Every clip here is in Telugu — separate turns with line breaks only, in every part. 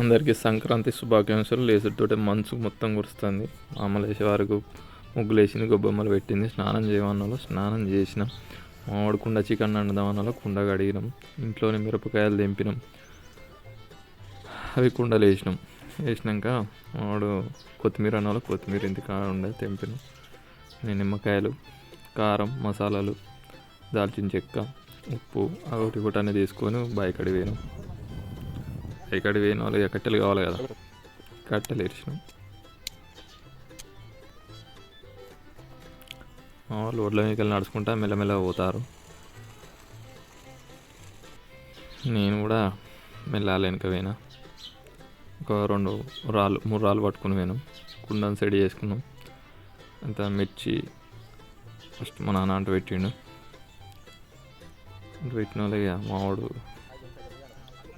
అందరికీ సంక్రాంతి శుభాకాంక్షలు. లేసుడితోటే మంచు మొత్తం కురుస్తుంది. మామూలు వరకు ముగ్గులు గొబ్బెమ్మలు పెట్టింది. స్నానం చేయమన్నాలో స్నానం చేసినాం. మామిడి కుండ చికెన్ వండుదామన్నాలో కుండ కడిగినాం. ఇంట్లోనే మిరపకాయలు దింపినాం అవి కుండలు వేసినాం. వేసినాక మామిడు కొత్తిమీర అన్నాలో కొత్తిమీర ఇంత కాడ ఉండే తెంపినాం. నేను నిమ్మకాయలు కారం మసాలాలు దాల్చిన చెక్క ఉప్పు ఒకటి ఒకటి అనేది తీసుకొని బాయికడి పోయినాం. ఇక్కడ పోయిన వాళ్ళు? ఇక కట్టెలు కావాలి కదా. కట్టెలు ఇరిచినాం వాళ్ళు ఒడ్ల మీదకి నడుచుకుంటా మెల్లమెల్ల పోతారు. నేను కూడా మెల్లాలి వెనక పోయినా. ఒక రెండు రాళ్ళు మూడు రాళ్ళు పట్టుకుని పోయినాం. కుండను సెడి చేసుకున్నాం. అంత మిర్చి ఫస్ట్ మా నాన్న అంట పెట్టిండు. అంట పెట్టిన వాళ్ళు ఇక మావాడు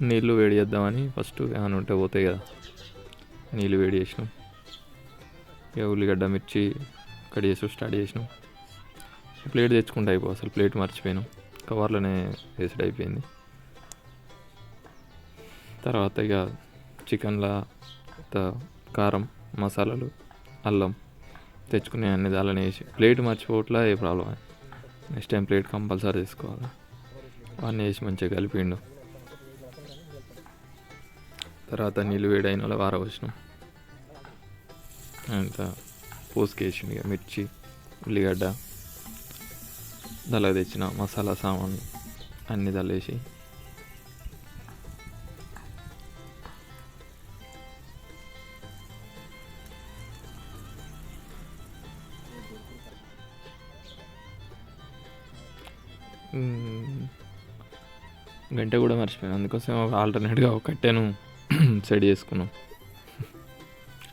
నీళ్ళు వేడి చేద్దామని ఫస్ట్ ఏమైనా ఉంటే పోతాయి కదా. నీళ్ళు వేడి చేసినాం. ఇక ఉల్లిగడ్డ మిర్చి కట్ చేసి స్టార్ట్ చేసినాం. ప్లేట్ తెచ్చుకుంటే అయిపో అసలు ప్లేట్ మర్చిపోయినాం. కవర్లోనే వేసుడు అయిపోయింది. తర్వాత ఇక చికెన్లో కారం మసాలాలు అల్లం తెచ్చుకునే అన్ని దాళ్ళని వేసి ప్లేట్ మర్చిపోవట్లా ఏ problem next time plate compulsory తీసుకోవాలి. అన్నీ వేసి మంచిగా కలిపిండు తర్వాత నీళ్ళు వేడైన వాళ్ళ వార వచ్చిన అంత పోసుకేసింది ఇక మిర్చి ఉల్లిగడ్డ దళ తెచ్చిన మసాలా సామాన్ అన్నీ దళేసి గంట కూడా మర్చిపోయాను. అందుకోసం ఒక ఆల్టర్నేట్గా ఒక కట్టెను సెట్ చేసుకున్నాం.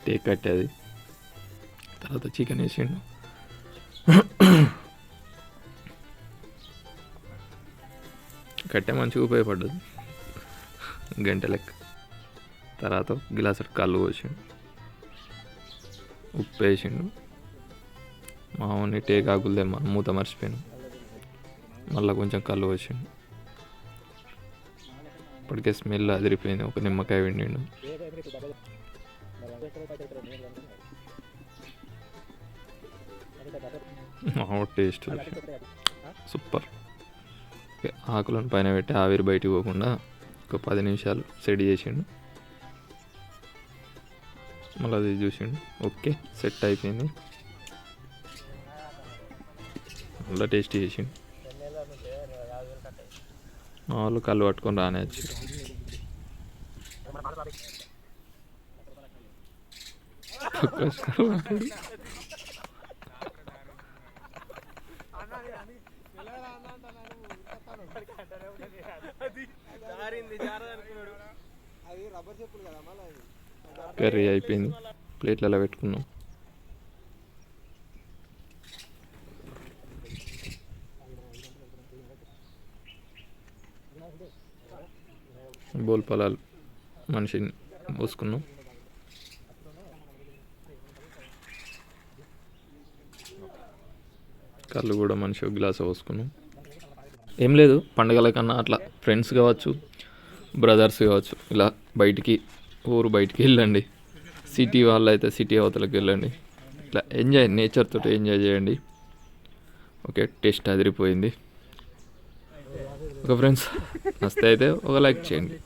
టేక్ కట్టేది. తర్వాత చికెన్ వేసిండు. కట్టే మంచిగా ఉపయోగపడ్డది. గంట లెక్క. తర్వాత గ్లాస్ కళ్ళు పోసిండు. ఉప్పు వేసిండు. మామూలు టేక్ ఆకులు తెమ్మ మూత మర్చిపోయాను మళ్ళీ కొంచెం కళ్ళు పోసిండు. ఇప్పటికే స్మెల్ అదిరిపోయింది. ఒక నిమ్మకాయ విండిండు టేస్ట్ సూపర్. ఆకులను పైన పెట్టి ఆవిరి బయటికి పోకుండా ఒక పది నిమిషాలు సెట్ చేసిండు. మళ్ళీ అది చూసిండు. ఓకే సెట్ అయిపోయింది. మళ్ళీ టేస్ట్ చేసిండు. మా వాళ్ళు కళ్ళు పట్టుకొని రానే వచ్చారు కర్రీ అయిపోయింది. ప్లేట్లలో పెట్టుకున్నాం. బోల్ పొలాలు మనిషిని పోసుకున్నాం కళ్ళు కూడా మనిషి ఒక గ్లాస్ పోసుకున్నాం. ఏం లేదు పండగల కన్నా అట్లా ఫ్రెండ్స్ కావచ్చు బ్రదర్స్ కావచ్చు ఇలా బయటికి ఊరు బయటికి వెళ్ళండి. సిటీ వాళ్ళు అయితే సిటీ అవతలకు వెళ్ళండి. ఇట్లా ఎంజాయ్ నేచర్ తోటి ఎంజాయ్ చేయండి. ఓకే టేస్ట్ అదిరిపోయింది. ఓకే ఫ్రెండ్స్ నస్తే అయితే ఒక లైక్ చేయండి.